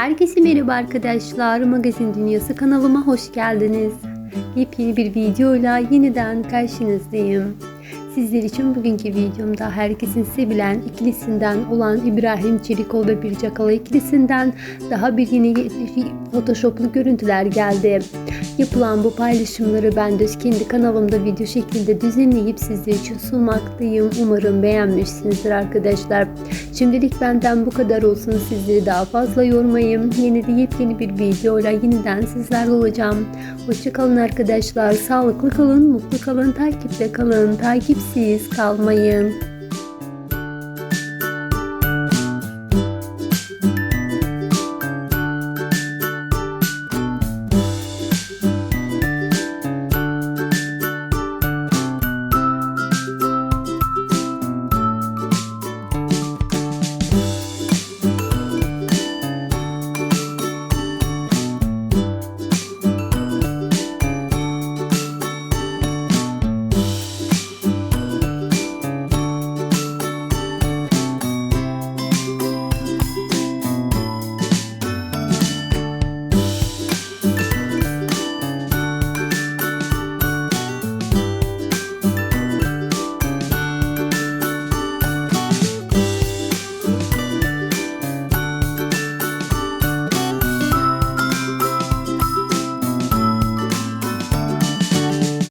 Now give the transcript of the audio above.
Herkese merhaba arkadaşlar. Magazin Dünyası kanalıma hoş geldiniz. Yepyeni bir videoyla yeniden karşınızdayım. Sizler için bugünkü videomda herkesin sevilen ikilisinden olan İbrahim Çelikol ve Birce Kala ikilisinden daha bir yeni photoshoplu görüntüler geldi. Yapılan bu paylaşımları ben de kendi kanalımda video şeklinde düzenleyip sizler için sunmaktayım. Umarım beğenmişsinizdir arkadaşlar. Şimdilik benden bu kadar olsun. Sizleri daha fazla yormayayım. Yeni de yepyeni bir videoyla yeniden sizlerle olacağım. Hoşçakalın arkadaşlar. Sağlıklı kalın, mutlu kalın, takipte kalın. Takipsiz kalmayın.